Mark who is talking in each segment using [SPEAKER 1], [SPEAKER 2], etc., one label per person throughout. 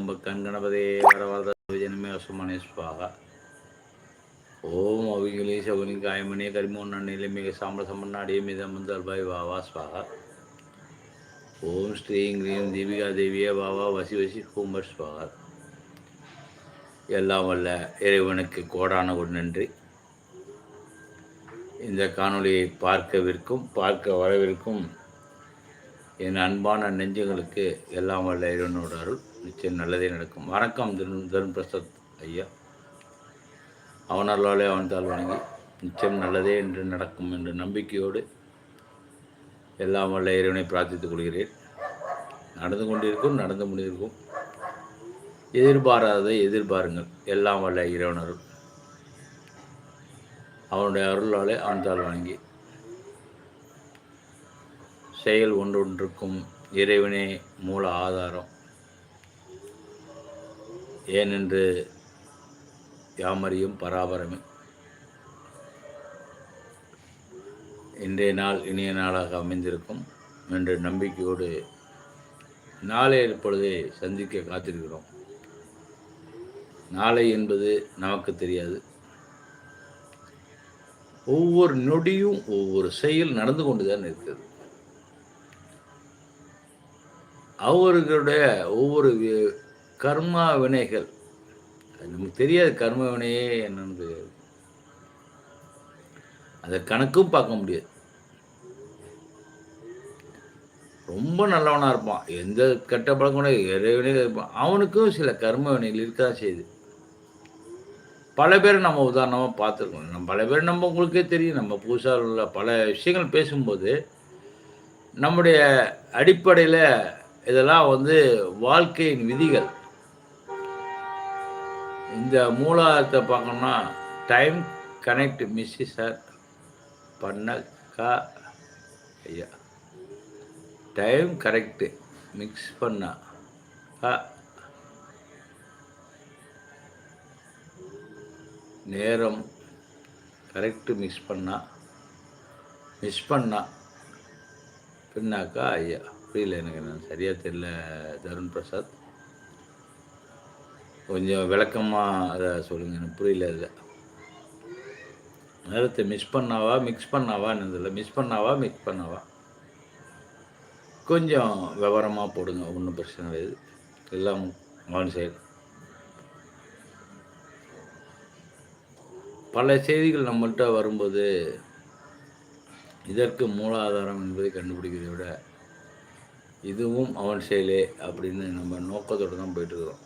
[SPEAKER 1] ஸ்ரீங் கணபதே வரவாத வரவரத விஜயனமே அசுமனே சுவாகா ஓம் அவிகளே சகுனி காயமனே கரிமோன் அண்ணிலே மிக சாம்பல சம்பன்னாடியே மித முந்தல்பாய் வாவா ஸ்வாகா ஓம் ஸ்ரீம் கிரீம் தீபிகா தேவியே வாவா வசி வசி ஹூம்பர் சுவாகா எல்லாம் வல்ல இறைவனுக்கு கோடான ஒரு நன்றி இந்த காணொளியை பார்க்கவிருக்கும் பார்க்க வரவிருக்கும் என் அன்பான நெஞ்சங்களுக்கு எல்லாம் வல்ல இறைவனோட அருள் நிச்சயம் நல்லதே நடக்கும். வணக்கம் தருண் தருண் பிரசாத் ஐயா. அவனர்களாலே அவன் தாழ் வணங்கி நிச்சயம் நல்லதே என்று நடக்கும் என்ற நம்பிக்கையோடு எல்லாம் வல்ல இறைவனை பிரார்த்தித்துக் கொள்கிறேன். நடந்து கொண்டிருக்கும் நடந்து முடிந்திருக்கும். எதிர்பாராததை எதிர்பாருங்கள். எல்லாம் வல்ல இறைவன் அருள் அவனுடைய அருளாலே அவன் வணங்கி செயல் ஒன்றொன்றுக்கும் இறைவனே மூல ஆதாரம். ஏனென்று யாமறியும் பராபரமே. இன்றைய நாள் இனிய நாளாக அமைந்திருக்கும் என்ற நம்பிக்கையோடு நாளை இப்பொழுதே சந்திக்க காத்திருக்கிறோம். நாளை என்பது நமக்கு தெரியாது. ஒவ்வொரு நொடியும் ஒவ்வொரு செயல் நடந்து கொண்டு தான் இருக்கிறது. அவர்களுடைய ஒவ்வொரு வி- கர்மா வினைகள். அது நமக்கு தெரியாது கர்ம வினையே என்னன்னு தெரியாது அதை கணக்கும் பார்க்க முடியாது. ரொம்ப நல்லவனாக இருப்பான். எந்த கெட்ட பழக்கம் கூட இறைவனே இருப்பான். அவனுக்கும் சில கர்ம வினைகள் இருக்க தான் செய்யுது. பல பேர் நம்ம உதாரணமாக பார்த்துருக்கோம். நம்ம பல பேர் நம்ம உங்களுக்கே தெரியும். நம்ம புதுசாக உள்ள பல விஷயங்கள் பேசும்போது நம்முடைய அடிப்படையில் இதெல்லாம் வந்து வாழ்க்கையின் விதிகள். இந்த மூலாதாரத்தை பார்க்கணும்னா டைம் கனெக்ட் மிஸ்ஸி சார் பண்ண கா ஐயா டைம் கரெக்டு மிக்ஸ் பண்ணா கா நேரம் கரெக்டு மிக்ஸ் பண்ணா மிஸ் பண்ணா பின்னாக்கா ஐயா புரியல எனக்கு நான் சரியாக தெரியல தருண் பிரசாத். கொஞ்சம் விளக்கமாக அதை சொல்லுங்கள் எனக்கு புரியல இல்லை நேரத்தை மிஸ் பண்ணாவா மிக்ஸ் பண்ணாவா என்னதில்ல மிஸ் பண்ணாவா மிக்ஸ் பண்ணாவா? கொஞ்சம் விவரமாக போடுங்க ஒன்றும் பிரச்சனை கிடையாது எல்லாம் ஒன் சைடு பல செய்திகள் நம்மள்கிட்ட வரும்போது இதற்கு மூலாதாரம் என்பதை கண்டுபிடிக்கிறதை விட இதுவும் அவன் செயலே அப்படின்னு நம்ம நோக்கத்தோடு தான் போயிட்டுருக்கிறோம்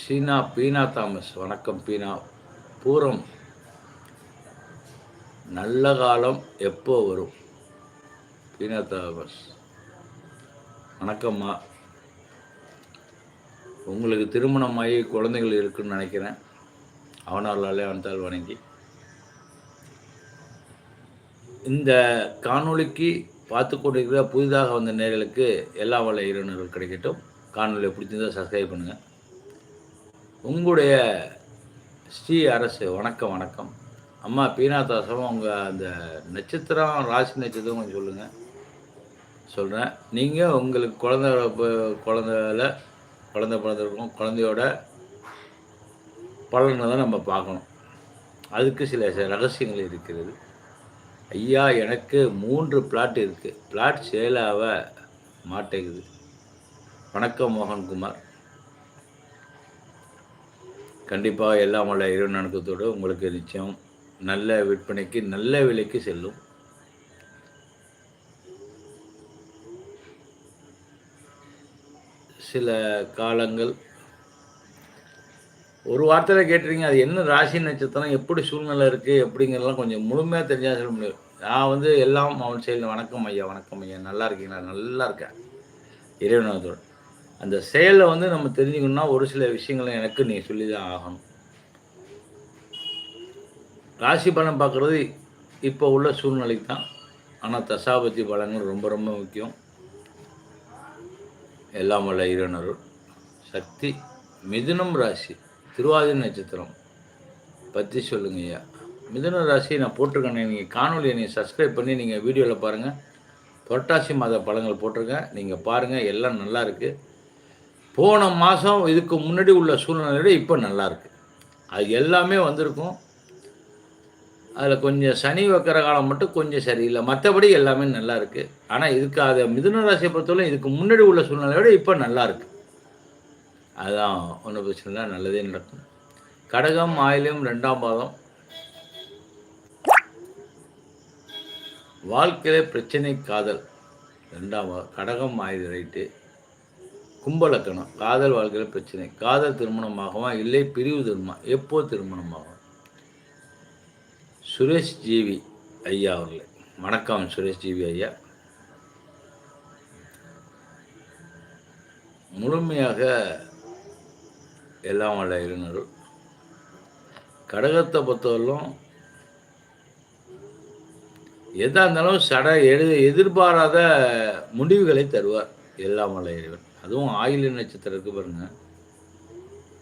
[SPEAKER 1] ஷீனா பீனா தாமஸ். வணக்கம் பீனா. பூரம். நல்ல காலம் எப்போ வரும்? பீனா தாமஸ். வணக்கம்மா. உங்களுக்கு திருமணமாகி குழந்தைகள் இருக்குன்னு நினைக்கிறேன். அவனாலே அவன்தால் வணங்கி. இந்த காணொளிக்கு பார்த்து கொண்டிருக்கிற புதிதாக வந்த நேர்களுக்கு எல்லா வள இறைவனர்கள் கிடைக்கட்டும். காணொலியை பிடிச்சிருந்தா சப்ஸ்கிரைப் பண்ணுங்கள் உங்களுடைய ஸ்ரீ அரசு வணக்கம் வணக்கம். அம்மா பீனாதாசம் உங்கள் அந்த நட்சத்திரம் ராசி நட்சத்திரம் கொஞ்சம் சொல்லுங்கள் சொல்கிறேன் நீங்கள் உங்களுக்கு குழந்த ப- குழந்த குழந்தை பிறந்திருக்கும் குழந்தையோட பலனை தான் நம்ம பார்க்கணும். அதுக்கு சில சில ரகசியங்கள் இருக்கிறது. ஐயா எனக்கு மூன்று பிளாட் இருக்குது பிளாட் சேலாக மாட்டேங்குது. வணக்கம் மோகன்குமார். கண்டிப்பாக எல்லாம் வல்ல இறைவன் நடக்கத்தோடு உங்களுக்கு நிச்சயம் நல்ல விற்பனைக்கு நல்ல விலைக்கு செல்லும். சில காலங்கள் ஒரு வார்த்தையில் கேட்டுறீங்க அது என்ன ராசி நட்சத்திரம் எப்படி சூழ்நிலை இருக்குது எப்படிங்கிறலாம் கொஞ்சம் முழுமையாக தெரிஞ்சால் சொல்ல முடியும். நான் வந்து எல்லாம் அவன் செயல் வணக்கம் ஐயா வணக்கம் ஐயா நல்லா இருக்கீங்களா? நல்லா இருக்கேன். இறைவனத்தோடு அந்த செயலை வந்து நம்ம தெரிஞ்சுக்கணும்னா ஒரு சில விஷயங்களை எனக்கு நீ சொல்லி தான் ஆகணும். ராசி பலன் பார்க்குறது இப்போ உள்ள சூழ்நிலைக்கு தான். ஆனால் தசாபதி பலன்கள் ரொம்ப ரொம்ப முக்கியம். எல்லாம் வல்ல இறைநருள் சக்தி மிதுனம் ராசி திருவாதிரை நட்சத்திரம். பற்றி சொல்லுங்க ஐயா. மிதுன ராசி நான் போட்டிருக்கேன் நீங்கள் காணொலியை நீங்கள் சப்ஸ்கிரைப் பண்ணி நீங்கள் வீடியோவில் பாருங்கள் புரட்டாசி மாத பழங்கள் போட்டிருக்கேன். நீங்கள் பாருங்கள் எல்லாம் நல்லா இருக்குது போன மாதம் இதுக்கு முன்னாடி உள்ள சூழ்நிலை இப்போ நல்லாயிருக்கு அது எல்லாமே வந்திருக்கும். அதில் கொஞ்சம் சனி வைக்கிற காலம் மட்டும் கொஞ்சம் சரியில்லை. மற்றபடி எல்லாமே நல்லா இருக்குது ஆனால் இதுக்கு அதை மிதுன ராசியை பொறுத்தவரை இதுக்கு முன்னாடி உள்ள சூழ்நிலையோட இப்போ நல்லா இருக்கு. அதுதான் ஒன்றும் பிரச்சனை இல்லை. நல்லதே நடக்கும். கடகம் ஆயிலும் ரெண்டாம் பாதம். வாழ்க்கையில் பிரச்சனை காதல். ரெண்டாம் கடகம் ஆயுத ரைட்டு. கும்பலக்கணம் காதல் வாழ்க்கையில் பிரச்சனை. காதல் திருமணமாகவா? இல்லை பிரிவு திருமணம்? எப்போ திருமணமாகும்? சுரேஷ் ஜீவி ஐயா அவர்களே. வணக்கம் சுரேஷ் ஜீவி ஐயா. முழுமையாக எல்லாம் வல்ல இருநர் கடகத்தை பொறுத்தவரையிலும் எதா இருந்தாலும் சட எது எதிர்பாராத முடிவுகளை தருவார் எல்லாம் வல்ல இறைவன். அதுவும் ஆயில நட்சத்திரம் இருக்குது பாருங்க.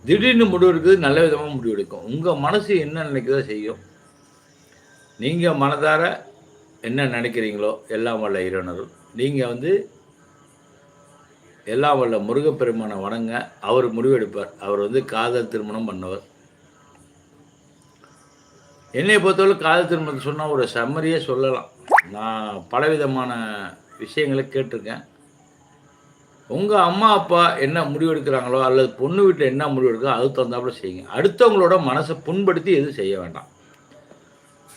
[SPEAKER 1] திடீர்னு முடிவு எடுக்கிறது நல்ல விதமாக முடிவு எடுக்கும். உங்கள் மனசு என்ன நினைக்கிறதோ செய்யும். நீங்கள் மனதார என்ன நினைக்கிறீங்களோ எல்லாம் வல்ல இறைவனரும் நீங்கள் வந்து எல்லாம் வல்ல முருகப்பெருமானை வணங்க அவர் முடிவெடுப்பார் அவர் வந்து காதல் திருமணம் பண்ணவர். என்னை பொறுத்தவரை காதல் திருமணத்தை சொன்னால் ஒரு சம்மரியே சொல்லலாம். நான் பலவிதமான விஷயங்களை கேட்டிருக்கேன். உங்கள் அம்மா அப்பா என்ன முடிவெடுக்கிறாங்களோ அல்லது பொண்ணு வீட்டில் என்ன முடிவெடுக்கோ அதுக்கு தகுந்தாப்புல செய்யுங்க. அடுத்தவங்களோட மனசை புண்படுத்தி எதுவும் செய்ய வேண்டாம்.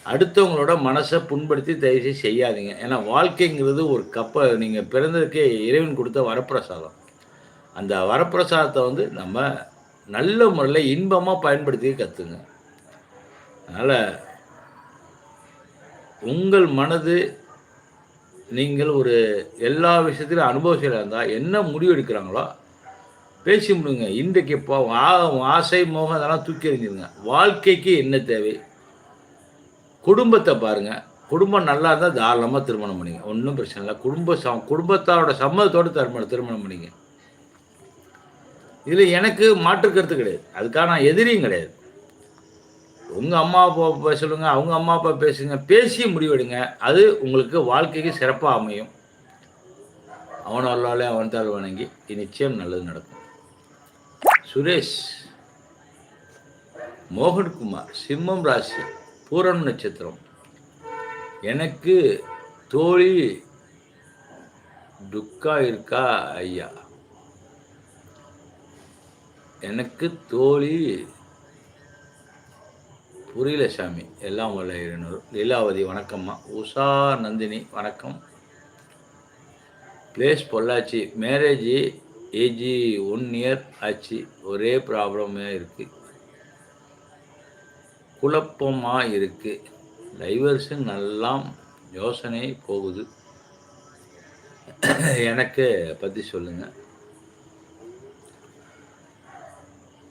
[SPEAKER 1] அடுத்தவங்களோட மனசை புண்படுத்தி தயவுசெய்து செய்யாதீங்க. ஏன்னா வாழ்க்கைங்கிறது ஒரு கப்பை நீங்கள் பிறந்ததுக்கே இறைவன் கொடுத்த வரப்பிரசாதம். அந்த வரப்பிரசாதத்தை வந்து நம்ம நல்ல முறையில் இன்பமாக பயன்படுத்தி கற்றுங்க அதனால் உங்கள் மனது நீங்கள் ஒரு எல்லா விஷயத்திலும் அனுபவத்தில் இருந்தால் என்ன முடிவு எடுக்கிறாங்களோ பேசி முடிங்க. இன்றைக்கு இப்போ ஆசை மோகம் அதெல்லாம் தூக்கி எறிஞ்சிருங்க. வாழ்க்கைக்கு என்ன தேவை? குடும்பத்தை பாருங்கள் குடும்பம் நல்லா இருந்தால் தாராளமாக திருமணம் பண்ணிங்க. ஒன்றும் பிரச்சனை இல்லை. குடும்ப ச குடும்பத்தாரோட சம்மதத்தோடு திருமணம் திருமணம் பண்ணிங்க. இதில் எனக்கு மாற்று கருத்து கிடையாது. அதுக்காக நான் எதிரியும் கிடையாது. உங்கள் அம்மா அப்பா சொல்லுங்க அவங்க அம்மா அப்பா பேசுங்க பேசி முடிவெடுங்க. அது உங்களுக்கு வாழ்க்கைக்கு சிறப்பாக அமையும். அவன் அல்லாலே அவன் தாழ் வணங்கி நிச்சயம் நல்லது நடக்கும். சுரேஷ் மோகன்குமார் சிம்மம் ராசி பூரம் நட்சத்திரம். எனக்கு தோழி துக்கா இருக்கா ஐயா? எனக்கு தோழி புரியல சாமி. எல்லாம் வல்ல இருநூறு. லீலாவதி வணக்கம்மா. உஷா நந்தினி வணக்கம். Place Pollachi. Marriage age one year ஆச்சு. ஒரே ப்ராப்ளமே இருக்குது குழப்பமாக இருக்குது டைவர்ஸு நல்லா யோசனை போகுது. எனக்கு பற்றி சொல்லுங்கள்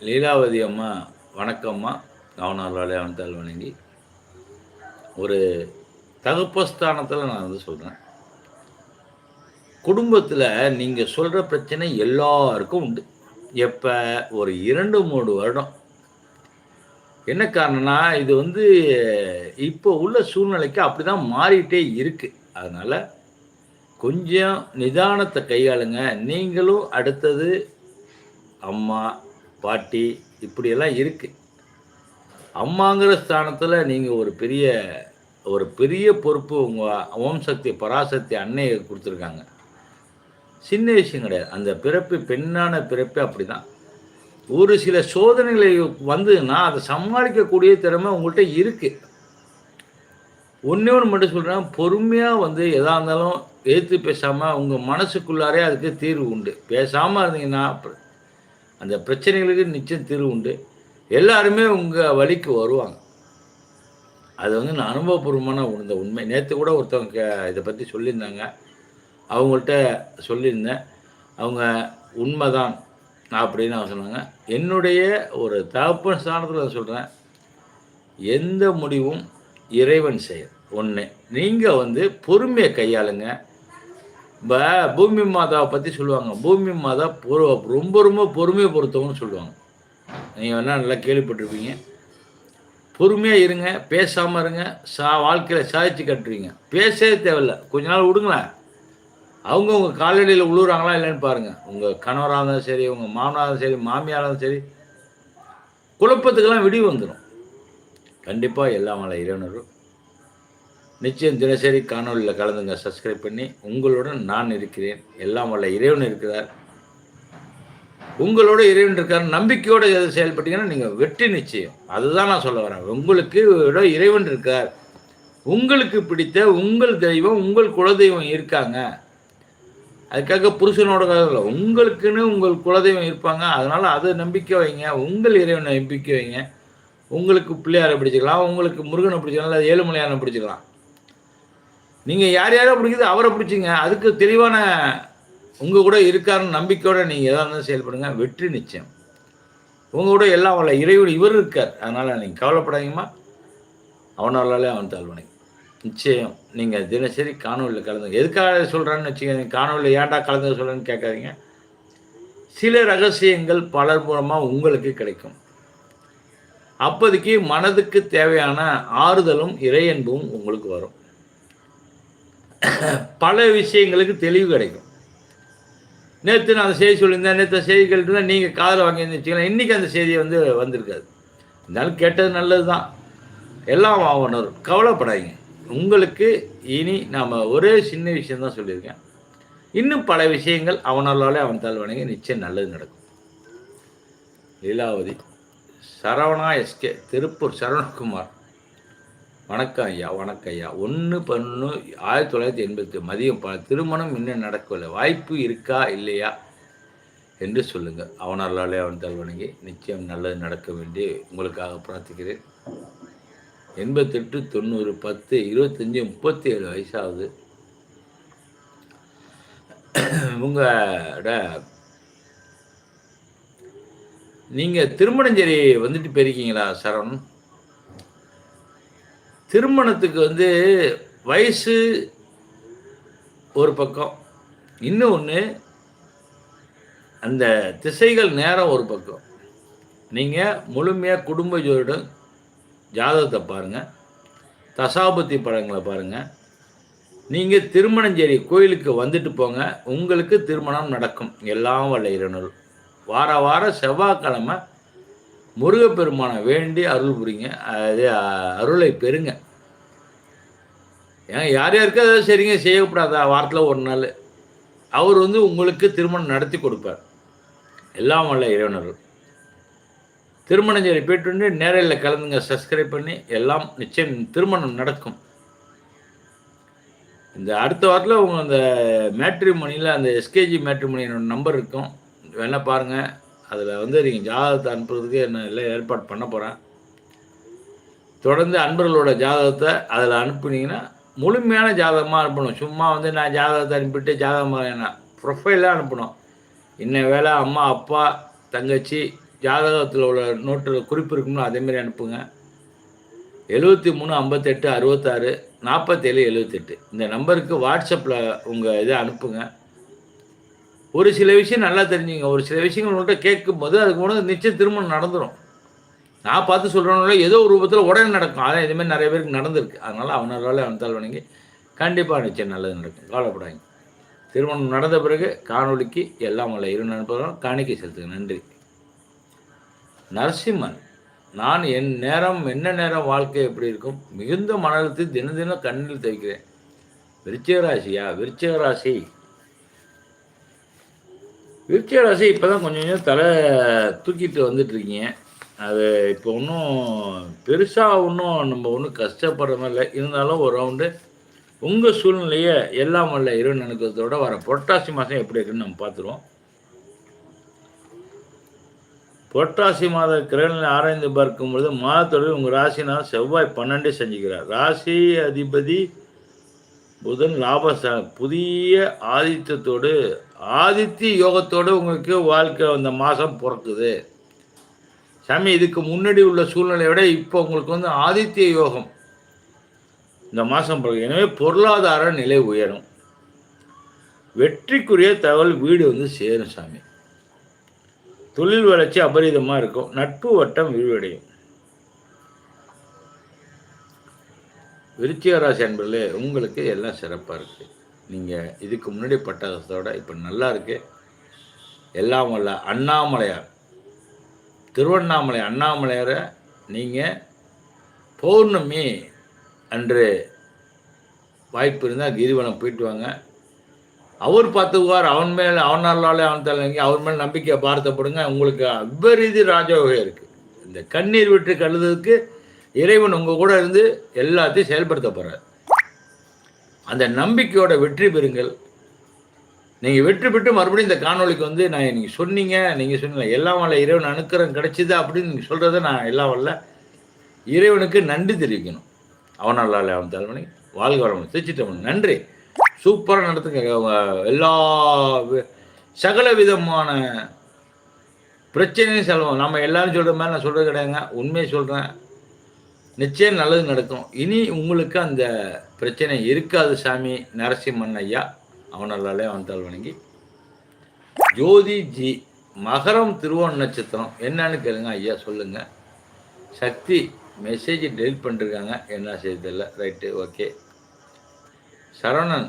[SPEAKER 1] லீலாவதி அம்மா வணக்கம்மா. கவனாலே அவன்தால் வணங்கி ஒரு தகப்பஸ்தானத்தில் நான் வந்து சொல்கிறேன் குடும்பத்தில் நீங்கள் சொல்கிற பிரச்சனை எல்லாருக்கும் உண்டு. எப்போ? ஒரு இரண்டு மூணு வருடம். என்ன காரணம்னா இது வந்து இப்போ உள்ள சூழ்நிலைக்கு அப்படி தான் மாறிட்டே இருக்குது அதனால் கொஞ்சம் நிதானத்தை கையாளுங்க. நீங்களும் அடுத்தது அம்மா பாட்டி இப்படியெல்லாம் இருக்குது அம்மாங்கிற ஸ்தானத்தில் நீங்கள் ஒரு பெரிய ஒரு பெரிய பொறுப்பு உங்கள் ஓம் சக்தி பராசக்தி அன்னையை கொடுத்துருக்காங்க. சின்ன விஷயம் கிடையாது. அந்த பிறப்பு பெண்ணான பிறப்பு அப்படி தான் ஒரு சில சோதனைகளை வந்ததுன்னா அதை சமாளிக்கக்கூடிய திறமை உங்கள்கிட்ட இருக்குது ஒன்றே ஒன்று மட்டும் சொல்கிறேன் பொறுமையாக வந்து எதாக இருந்தாலும் ஏற்று பேசாமல் உங்கள் மனசுக்குள்ளாரே அதுக்கு தீர்வு உண்டு. பேசாமல் இருந்தீங்கன்னா அந்த பிரச்சனைகளுக்கு நிச்சயம் தீர்வு உண்டு. எல்லாருமே உங்கள் வழிக்கு வருவாங்க. அது வந்து நான் அனுபவபூர்வமான உணர்ந்த உண்மை. நேற்று கூட ஒருத்தவங்க இதை பற்றி சொல்லியிருந்தாங்க. அவங்கள்ட்ட சொல்லியிருந்தேன். அவங்க உண்மைதான் அப்படின்னு அவங்க சொன்னாங்க. என்னுடைய ஒரு தகப்பன் ஸ்தானத்தில் சொல்கிறேன் எந்த முடிவும் இறைவன் செயல் ஒன்று நீங்கள் வந்து பொறுமையை கையாளுங்க. இப்போ பூமி மாதாவை பற்றி சொல்லுவாங்க. பூமி மாதா பொறு ரொம்ப ரொம்ப பொறுமையை பொறுத்தவங்கன்னு சொல்லுவாங்க. நீங்கள் வேணால் நல்லா கேள்விப்பட்டிருப்பீங்க. பொறுமையாக இருங்க பேசாமல் இருங்க சா வாழ்க்கையில் சாதிச்சு கட்டுறீங்க. பேசவே தேவையில்ல. கொஞ்ச நாள் விடுங்களேன். அவங்க உங்கள் காலடியில் உழுவுறாங்களா இல்லைன்னு பாருங்கள் உங்கள் கணவராக இருந்தாலும் சரி உங்கள் மாமனாக இருந்தாலும் சரி மாமியாராக இருந்தாலும் சரி குழப்பத்துக்கெல்லாம் விடிவு வந்துடும் கண்டிப்பாக எல்லாம் வள இளைஞரும் நிச்சயம் தினசரி காணொலியில் கலந்துங்க சப்ஸ்கிரைப் பண்ணி உங்களுடன் நான் இருக்கிறேன். எல்லாம் வல்ல இறைவன் இருக்கிறார். உங்களோட இறைவன் இருக்கார் நம்பிக்கையோடு எது செயல்பட்டீங்கன்னா நீங்கள் வெற்றி நிச்சயம். அதுதான் நான் சொல்ல வரேன். உங்களுக்கு இறைவன் இருக்கார். உங்களுக்கு பிடித்த உங்கள் தெய்வம் உங்கள் குலதெய்வம் இருக்காங்க. அதுக்காக புருஷனோட இல்லை. உங்களுக்குன்னு உங்கள் குலதெய்வம் இருப்பாங்க. அதனால் அதை நம்பிக்கை வைங்க. உங்கள் இறைவனை நம்பிக்கை வைங்க. உங்களுக்கு பிள்ளையாரை பிடிச்சிக்கலாம். உங்களுக்கு முருகனை பிடிச்சிக்கலாம். இல்லை ஏழுமலையானை பிடிச்சிக்கலாம். நீங்கள் யார் யாரோ பிடிக்குது அவரை பிடிச்சிங்க. அதுக்கு தெளிவான உங்கள் கூட இருக்காருன்னு நம்பிக்கையோடு நீங்கள் எதாக இருந்தாலும் செயல்படுங்க. வெற்றி நிச்சயம். உங்கள் கூட எல்லாம் அவளை இறைவன் இவர் இருக்கார். அதனால் நீங்கள் கவலைப்படாதீங்கம்மா. அவனாலே அவன் தாழ்வனை. நிச்சயம். நீங்கள் தினசரி காணொலியில் கலந்து எதுக்காக சொல்கிறான்னு வச்சுக்கோங்க. காணொலியில் ஏன்டா கலந்து சொல்கிறேன்னு கேட்காதீங்க. சில ரகசியங்கள் பலர் மூலமாக உங்களுக்கு கிடைக்கும். அப்போதைக்கு மனதுக்கு தேவையான ஆறுதலும் இறையன்பும் உங்களுக்கு வரும். பல விஷயங்களுக்கு தெளிவு கிடைக்கும். நேற்று நான் அந்த செய்தி சொல்லியிருந்தேன். நேற்று செய்தி கேட்டுருந்தேன். நீங்கள் காதில் வாங்கி வாங்கியிருந்துச்சிங்களா இன்றைக்கி அந்த செய்தியை வந்து வந்திருக்காது. இருந்தாலும் கேட்டது நல்லது தான் எல்லாம் ஆகணும் கவலைப்படாதீங்க. உங்களுக்கு இனி நாம் ஒரே சின்ன விஷயந்தான் சொல்லியிருக்கேன். இன்னும் பல விஷயங்கள் அவனாலே அவன் தாழ்வணங்க நிச்சயம் நல்லது நடக்கும். லீலாவதி சரவணா எஸ்கே திருப்பூர் சரவணகுமார். வணக்கம் ஐயா வணக்கம் ஐயா. ஒன்று பண்ணு ஆயிரத்தி தொள்ளாயிரத்தி எண்பத்தி மதியம் ப திருமணம் இன்னும் நடக்கவில்லை வாய்ப்பு இருக்கா இல்லையா? என்று சொல்லுங்கள் அவனாலே அவன் தாழ்வணங்கி நிச்சயம் நல்லது நடக்க வேண்டி உங்களுக்காக பிரார்த்திக்கிறேன். எண்பத்தெட்டு தொண்ணூறு பத்து இருபத்தஞ்சி முப்பத்தி ஏழு வயசாகுது. உங்களோட நீங்கள் திருமணஞ்சேரி வந்துட்டு போயிருக்கீங்களா சரவணன் திருமணத்துக்கு வந்து வயசு ஒரு பக்கம் இன்னொன்று அந்த திசைகள் நேரம் ஒரு பக்கம். நீங்கள் முழுமையாக குடும்ப ஜோதிடம் ஜாதகத்தை பாருங்கள் தசாபத்தி படங்களை பாருங்கள் நீங்கள் திருமணஞ்சேரி கோயிலுக்கு வந்துட்டு போங்க. உங்களுக்கு திருமணம் நடக்கும். எல்லாம் வல்ல இருநூறு வார வாரம் செவ்வாய்க்கிழமை முருகப்பெருமானை வேண்டி அருள் புரிங்க. அது அருளை பெறுங்க. ஏன் யார் யாருக்கு அதாவது சரிங்க செய்யக்கூடாதா? வாரத்தில் ஒரு நாள். அவர் வந்து உங்களுக்கு திருமணம் நடத்தி கொடுப்பார். எல்லாம் வல்ல இறைவனர்கள். திருமணம் சரி போயிட்டு நேரில் கலந்துங்க சப்ஸ்கிரைப் பண்ணி எல்லாம் நிச்சயம் திருமணம் நடக்கும். இந்த அடுத்த வாரத்தில் உங்கள் அந்த மேட்ரி மணியில் அந்த எஸ்கேஜி மேட்ரி மணியோட நம்பர் இருக்கும். வேணால் பாருங்கள் அதில் வந்து நீங்கள் ஜாதகத்தை அனுப்புறதுக்கு என்ன எல்லாம் ஏற்பாடு பண்ண போகிறேன் தொடர்ந்து அன்பர்களோட ஜாதகத்தை அதில் அனுப்புனீங்கன்னா முழுமையான ஜாதகமாக அனுப்பணும். சும்மா வந்து நான் ஜாதகத்தை அனுப்பிட்டு ஜாதகமாக என்ன ப்ரொஃபைலாக அனுப்பணும். இன்ன வேலை அம்மா அப்பா தங்கச்சி ஜாதகத்தில் உள்ள நோட்டில் குறிப்பு இருக்கும்னு அதேமாரி அனுப்புங்க. எழுபத்தி மூணு ஐம்பத்தெட்டு அறுபத்தாறு நாற்பத்தேழு எழுபத்தெட்டு இந்த நம்பருக்கு வாட்ஸ்அப்பில் உங்கள் இதை அனுப்புங்கள் ஒரு சில விஷயம் நல்லா தெரிஞ்சுங்க. ஒரு சில விஷயங்கள் உங்கள்கிட்ட கேட்கும்போது அதுக்கு முன்னாடி நிச்சயம் திருமணம் நடந்துடும் நான் பார்த்து சொல்கிறோம்ல ஏதோ ஒரு ரூபத்தில் உடனே நடக்கும். அதான் இதுமாதிரி நிறைய பேருக்கு நடந்திருக்கு. அதனால் அவனால அவன் வணங்கி கண்டிப்பாக நிச்சயம் நல்லது நடக்கும். கவலைப்படாங்க திருமணம் நடந்த பிறகு காணொலிக்கு எல்லாம் உள்ள இரு நண்பர்களும் காணிக்கை செலுத்துங்க நன்றி. நரசிம்மன் நான் என் நேரம் என்ன நேரம் வாழ்க்கை எப்படி இருக்கும்? மிகுந்த மனத்தை தினம் தினம் கண்ணில் தவிக்கிறேன் விருச்சிகராசியா? விருச்சிக ராசி இப்போ தான் கொஞ்சம் கொஞ்சம் தலை தூக்கிட்டு வந்துட்டுருக்கீங்க. அது இப்போ ஒன்றும் பெருசாக ஒன்றும் நம்ம ஒன்றும் கஷ்டப்படுற மாதிரி இல்லை. இருந்தாலும் ஒரு ரவுண்டு உங்கள் சூழ்நிலையை எல்லாம் வல்ல இரவு நினைக்கிறதோட வர புரட்டாசி மாதம் எப்படி இருக்குன்னு நம்ம பார்த்துருவோம். புரட்டாசி மாத கிரகங்களை ஆராய்ந்து பார்க்கும் பொழுது உங்கள் ராசினால் செவ்வாய் பன்னெண்டு செஞ்சுக்கிறார் ராசி அதிபதி புதன் லாப புதிய ஆதித்தத்தோடு ஆதித்ய யோகத்தோடு உங்களுக்கு வாழ்க்கை அந்த மாதம் பிறக்குது. சாமி இதுக்கு முன்னாடி உள்ள சூழ்நிலையை விட இப்போ உங்களுக்கு வந்து ஆதித்ய யோகம் இந்த மாதம் பிறகு எனவே பொருளாதார நிலை உயரும். வெற்றிக்குரிய தகவல் வீடு வந்து சேரும் சாமி. தொழில் வளர்ச்சி அபரிதமாக இருக்கும். நட்பு வட்டம் விரிவடையும். விருச்சிக ராசி அன்பர்களே உங்களுக்கு எல்லாம் சிறப்பாக இருக்குது நீங்கள் இதுக்கு முன்னாடி பட்டதோட இப்போ நல்லா இருக்கு. எல்லாம் வல்ல அண்ணாமலையார் திருவண்ணாமலை அண்ணாமலையாரை நீங்கள் பௌர்ணமி அன்று வாய்ப்பு இருந்தால் கிரிவனம் போயிட்டு வாங்க. அவர் பார்த்துக்குவார் அவன் மேல் அவனாலே அவன் தலைங்க அவர் மேல் நம்பிக்கை பார்த்தப்படுங்க. உங்களுக்கு அவ்வரீதி ராஜயோகை இருக்குது இந்த கண்ணீர் விட்டு கழுதுக்கு இறைவன் உங்கள் கூட இருந்து எல்லாத்தையும் செயல்படுத்த போகிறார் அந்த நம்பிக்கையோட வெற்றி பெறுங்கள். நீங்கள் வெற்றி பெற்று மறுபடியும் இந்த காணொளிக்கு வந்து நான் நீங்கள் சொன்னீங்க நீங்கள் சொன்னீங்க எல்லா வரல இறைவன் அனுக்கிறேன் கிடைச்சிதா அப்படின்னு நீங்கள் சொல்கிறத நான் எல்லாம் வரல இறைவனுக்கு நன்றி தெரிவிக்கணும். அவனால் அவன் தலைமணி? வாழ்க வளமுடன். திருச்சிட்டவன் நன்றி. சூப்பராக நடத்துங்க. எல்லா சகல விதமான பிரச்சனையும் செல்வம். நம்ம எல்லாரும் சொல்கிற மாதிரி நான் சொல்கிறது கிடையாதுங்க. உண்மையை சொல்கிறேன் நிச்சயம் நல்லது நடக்கும். இனி உங்களுக்கு அந்த பிரச்சனை இருக்காது சாமி. நரசிம்மன் ஐயா அவனாலே அவன் வணங்கி. ஜோதி ஜி மகரம் திருவோண நட்சத்திரம் என்னன்னு கேளுங்க ஐயா சொல்லுங்க. சக்தி மெசேஜ் டெலிட் பண்ணிருக்காங்க. என்ன செய்ய தெரியல. ரைட்டு ஓகே சரவணன்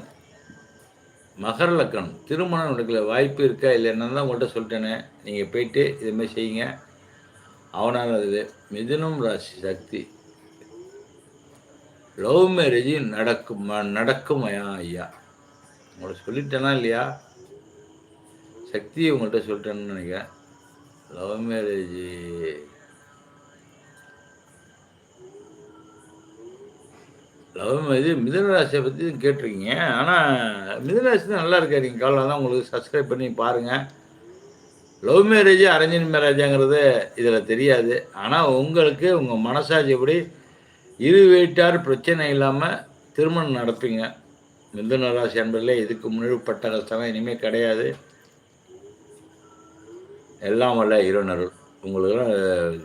[SPEAKER 1] மகர லக்கணம் திருமணம் நடக்கல. வாய்ப்பு இருக்கா இல்லைன்னா தான் உங்கள்கிட்ட சொல்லிட்டேனே. நீங்கள் போயிட்டு இதுமாதிரி செய்யுங்க. அவனால் அது மிதுனம் ராசி சக்தி. லவ் மேரேஜ் நடக்கும் நடக்குமையா ஐயா. உங்களை சொல்லிட்டேனா இல்லையா? சக்தி உங்கள்கிட்ட சொல்லிட்டேன்னு நினைக்கிறேன். லவ் மேரேஜ் லவ் மேரேஜ் மிதனராசியை பற்றி கேட்டிருக்கீங்க. ஆனால் மிதனராசி தான் நல்லா இருக்காரு. நீங்கள் காலையில் தான் உங்களுக்கு சப்ஸ்கிரைப் பண்ணி பாருங்கள் லவ் மேரேஜ் அரேஞ்ச் மேரேஜாங்கிறது இதில் தெரியாது. ஆனால் உங்களுக்கு உங்கள் மனசாட்சிப்படி இரு வீட்டார் பிரச்சனை இல்லாமல் திருமணம் நடப்பீங்க. மிதுன ராசி அன்பர்களே இதுக்கு முன்னாடி பட்ட கஷ்டம் இனிமேல் கிடையாது. எல்லாம் வல்ல இருநருள் உங்களுக்கு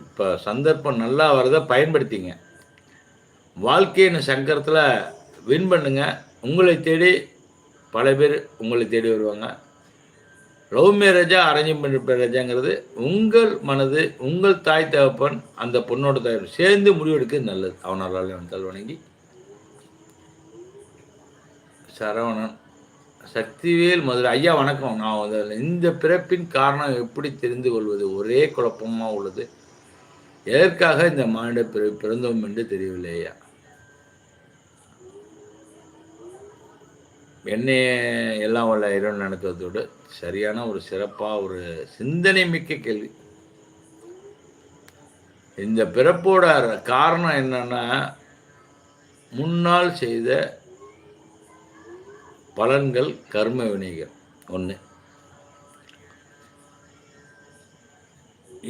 [SPEAKER 1] இப்போ சந்தர்ப்பம் நல்லா வரதை பயன்படுத்திங்க. வாழ்க்கையின் சங்கரத்தில் வின் பண்ணுங்கள் உங்களை தேடி பல பேர் உங்களை தேடி வருவாங்க. லவ் மேரேஜா அரேஞ்ச் மேரேஜாங்கிறது உங்கள் மனது உங்கள் தாய் தகப்பன் அந்த பொண்ணோட தாய் சேர்ந்து முடிவெடுக்கிறது நல்லது. அவனால் அவன் வணங்கி. சரவணன் சக்திவேல் மதுரை. ஐயா வணக்கம். நான் வந்து இந்த பிறப்பின் காரணம் எப்படி தெரிந்து கொள்வது? ஒரே குழப்பமாக உள்ளது. எதற்காக இந்த மாநில பிற பிறந்தோம் என்று தெரியவில்லை ஐயா? என்னைய எல்லாம் உள்ள இறைவன் நடத்துவதோடு சரியான ஒரு சிறப்பாக ஒரு சிந்தனை மிக்க கேள்வி. இந்த பிறப்போட காரணம் என்னன்னா முன்னால் செய்த பலன்கள் கர்ம வினைகள். ஒன்று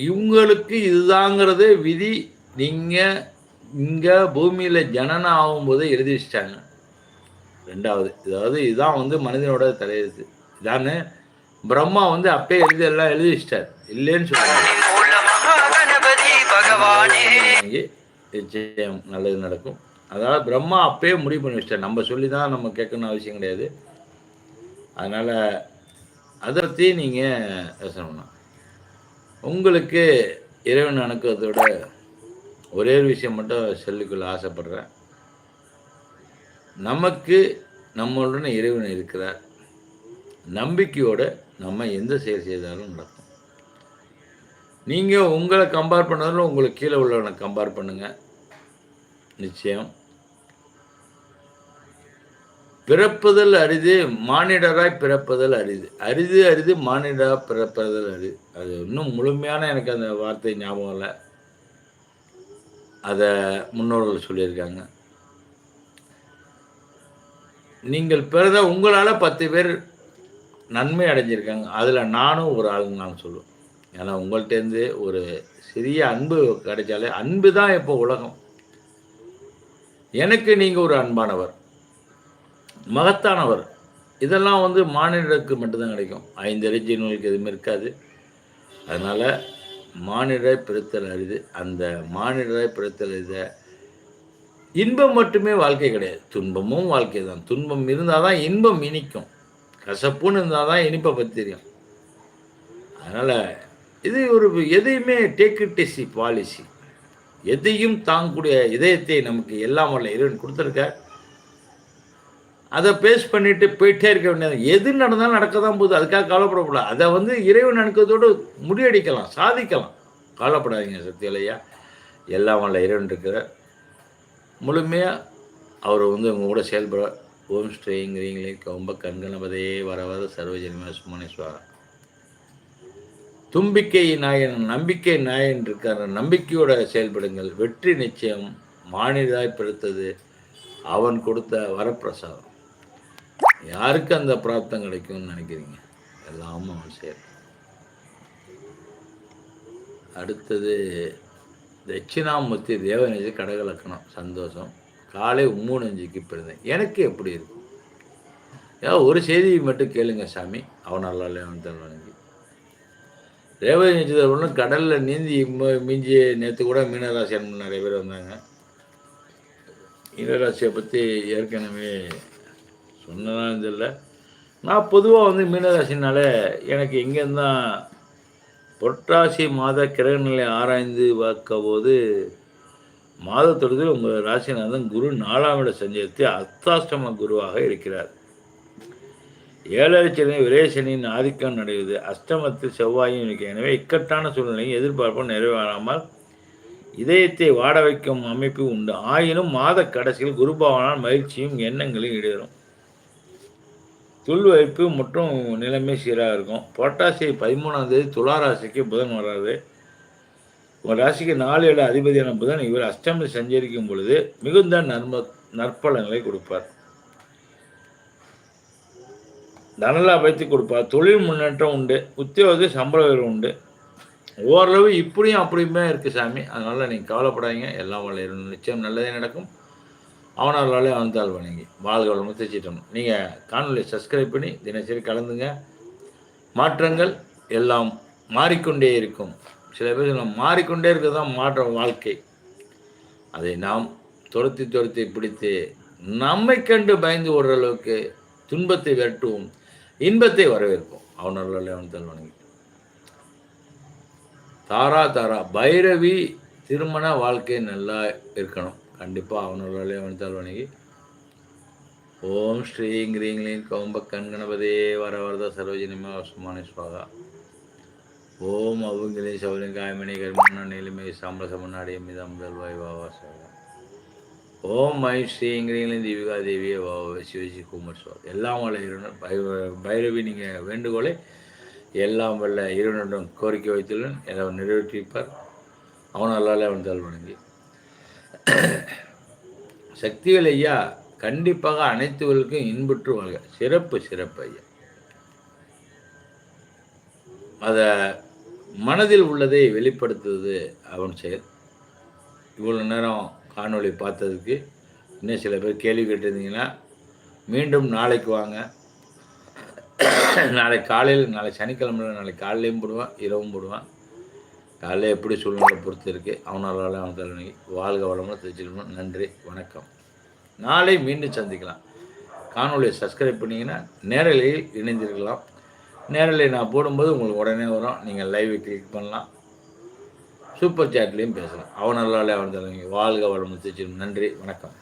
[SPEAKER 1] இவங்களுக்கு இதுதாங்கிறது விதி. நீங்கள் இங்கே பூமியில் ஜனனம் ஆகும்போது எழுதி வச்சிட்டாங்க. ரெண்டாவது. அதாவது இதுதான் வந்து மனிதனோட தலையெழுத்து. இதான்னு பிரம்மா வந்து அப்பயே எழுதி எல்லாம் எழுதி வச்சிட்டார். இல்லைன்னு சொல்லுவாங்க நிச்சயம் நல்லது நடக்கும். அதாவது பிரம்மா அப்பயே முடிவு பண்ணி வச்சிட்டார். நம்ம சொல்லி தான் நம்ம கேட்கணும்னு அவசியம் கிடையாது. அதனால் அதை பற்றி நீங்கள் யோசனை உங்களுக்கு இறைவன் அணுக்கிறதோட ஒரே ஒரு விஷயம் மட்டும் சொல்லிக்கொள்ள ஆசைப்படுறேன். நமக்கு நம்மளுடன் இறைவன் இருக்கிறார். நம்பிக்கையோட நம்ம எந்த செயல் செய்தாலும் நடக்கும். நீங்கள் உங்களை கம்பேர் பண்ணதில் உங்களுக்கு கீழே உள்ளவனை கம்பேர் பண்ணுங்கள் நிச்சயம். பிறப்புதல் அரிது மானிடராய் பிறப்பதல் அரிது. அரிது அரிது மானிடராக பிறப்பதல் அரிது அது இன்னும் முழுமையான எனக்கு அந்த வார்த்தை ஞாபகம் இல்லை. அதை முன்னோர்கள் சொல்லியிருக்காங்க. நீங்கள் பிறந்த உங்களால் பத்து பேர் நன்மை அடைஞ்சிருக்காங்க. அதில் நானும் ஒரு ஆளுங்க நான் சொல்லுவேன். ஏன்னா உங்கள்கிட்டேருந்து ஒரு சிறிய அன்பு கிடைச்சாலே அன்பு தான் இப்போ உலகம். எனக்கு நீங்கள் ஒரு அன்பானவர் மகத்தானவர். இதெல்லாம் வந்து மானிடருக்கு மட்டும்தான் கிடைக்கும். ஐந்து அறிஞர்களுக்கு எதுவுமே இருக்காது. அதனால் மானிட பிறத்தல் அரிது. அந்த மானிடரை பிறத்தல் இதை இன்பம் மட்டுமே வாழ்க்கை கிடையாது. துன்பமும் வாழ்க்கை தான். துன்பம் இருந்தால் தான் இன்பம் இனிக்கும். கசப்புன்னு இருந்தால் தான் இனிப்பை பற்றி தெரியும். அதனால் இது ஒரு எதையுமே டேக் இட் எஸ் பாலிசி எதையும் தாங்கக்கூடிய இதயத்தை நமக்கு எல்லாம் வரல இறைவன் கொடுத்துருக்க அதை பேஸ் பண்ணிட்டு போயிட்டே இருக்க வேண்டியது. எது நடந்தாலும் நடக்க தான் போகுது. அதுக்காக கவலைப்படக்கூடாது. அதை வந்து இறைவன் நினைக்கிறதோடு முடியடிக்கலாம் சாதிக்கலாம். கவலைப்படாதீங்க சத்தியலையா. எல்லாம் வரல இறைவன் இருக்கிற முழுமையாக அவரை வந்து அவங்க கூட செயல்பட ஓம் ஸ்ரீங்கிறீங்களே கம்ப கண்கணபதே வர வர சர்வஜனிமா சுமனேஸ்வரா தும்பிக்கை நாயன் நம்பிக்கை நாயன் இருக்கார். நம்பிக்கையோட செயல்படுங்கள். வெற்றி நிச்சயம் மானிதாய் பிறத்தது அவன் கொடுத்த வரப்பிரசாதம். யாருக்கு அந்த பிராப்தம் கிடைக்கும்னு நினைக்கிறீங்க? எல்லாமும் அவன் செயல். அடுத்தது தட்சிணாமூர்த்தி தேவநேச கடகலக்கணம் சந்தோஷம். காலை மூணஞ்சுக்கு பிறந்தேன். எனக்கு எப்படி இருக்கும் ஏதாவது ஒரு செய்தி மட்டும் கேளுங்க சாமி. அவன் நல்லா இல்லையான்னு அவன் தருவானுங்க ரேவதி நட்சத்திரம் கடலில் நீந்தி மிஞ்சி நேற்று கூட மீனராசி அன்பு நிறைய பேர் வந்தாங்க. மீனராசியை பற்றி ஏற்கனவே சொன்னதான் இதில்லை நான் பொதுவாக வந்து மீனராசினால எனக்கு எங்கேருந்தான் புரட்டாசி மாத கிரகநிலை ஆராய்ந்து பார்க்க போது மாதத்தொடரில் உங்கள் ராசிநாதன் குரு நாலாம் இட சஞ்சயத்தை அர்த்தாஷ்டம குருவாக இருக்கிறார். ஏழரை சனி விரேசனின் ஆதிக்கம் நடைவது அஷ்டமத்தில் செவ்வாயும் இருக்கு. எனவே இக்கட்டான சூழ்நிலையும் எதிர்பார்ப்பும் நிறைவேறாமல் இதயத்தை வாட வைக்கும் அமைப்பு உண்டு. ஆயினும் மாத கடைசியில் குருபாவனால் மகிழ்ச்சியும் எண்ணங்களும் ஈடேறும் துள்வைப்பு மற்றும் நிலைமை சீராக இருக்கும். புரட்டாசி பதிமூணாம் தேதி துலா ராசிக்கு புதன் வராது. உங்கள் ராசிக்கு நாலு ஏழு அதிபதியான புதன் இவர் அஷ்டமி சஞ்சரிக்கும் பொழுது மிகுந்த நர்ம நற்பலங்களை கொடுப்பார். தனலாபத்தை கொடுப்பார். தொழில் முன்னேற்றம் உண்டு. உத்தியோக சம்பள உயர்வு உண்டு. ஓரளவு இப்படியும் அப்படியுமே இருக்குது சாமி. அதனால் நீங்கள் கவலைப்படாதீங்க. எல்லாம் வள நிச்சயம் நல்லதே நடக்கும். அவனவர்களாலே அவன்தால் வணங்கி. வாழ்க வளமும் தைச்சிட்டோம் நீங்கள் காணொலியை சப்ஸ்கிரைப் பண்ணி தினசரி கலந்துங்க. மாற்றங்கள் எல்லாம் மாறிக்கொண்டே இருக்கும். சில பேர் நம்ம மாறிக்கொண்டே இருக்கிறது தான் மாற்றம் வாழ்க்கை. அதை நாம் துரத்தி துரத்தி பிடித்து நம்மை கண்டு பயந்து ஓடுறளவுக்கு துன்பத்தை விரட்டுவோம். இன்பத்தை வரவேற்போம். அவனவர்களாலே அவன் வணங்கி. தாரா தாரா பைரவி திருமண வாழ்க்கை நல்லா இருக்கணும். கண்டிப்பாக அவனோட அவன் வணங்கி. ஓம் ஸ்ரீங் கிரீங் லீங் கௌம்ப கண்கணபதே வர வரத சரோஜினிமா சுமானி சுவாகா. ஓம் அவுங்கிலே சௌலிங்காயமணி கர்மண்ண நீலிமை சாம்பல சமநாடிய மிதம் முதல்வாய் வாவா சாகா. ஓம் மை ஸ்ரீங்கிரீங்களே தீபிகா தேவியே வாவா சிவஜி குமர் சுவா எல்லாம் வல்ல இருநர் பைரவி நீங்கள் வேண்டுகோளை எல்லாம் வல்ல இருவனிடம் கோரிக்கை வைத்துள்ளன். எல்லாம் நிறைவேற்றிப்பார். அவன் அல்லாலே அவன் தால் வணங்கி. சக்திகள் ஐயா கண்டிப்பாக அனைத்துவர்களுக்கும் இன்புற்று வாழ்க. சிறப்பு சிறப்பு ஐயா. அதை மனதில் உள்ளதை வெளிப்படுத்துவது அவன் செயல். இவ்வளோ நேரம் காணொளி பார்த்ததுக்கு இன்னும் சில பேர் கேள்வி கேட்டிருந்தீங்கன்னா மீண்டும் நாளைக்கு வாங்க. நாளை காலையில் நாளை சனிக்கிழமை நாளை காலையிலையும் போடுவேன் இரவும் போடுவேன். காலையில் எப்படி சூழ்நிலை பொறுத்து இருக்குது அவனால் அவன் தலைவணி வாழ்க வளமுடன் தெரிஞ்சுக்கணும் நன்றி வணக்கம். நாளை மீண்டும் சந்திக்கலாம். காணொலியை சப்ஸ்கிரைப் பண்ணிங்கன்னா நேரலையில் இணைந்திருக்கலாம். நேரலை நான் போடும்போது உங்களுக்கு உடனே வரும். நீங்கள் லைவை கிளிக் பண்ணலாம். சூப்பர் சேட்லேயும் பேசலாம். அவன் நல்லாலே அவன் தலைவங்க வாழ்க வளமுடன் தெரிஞ்சுக்கணும் நன்றி வணக்கம்.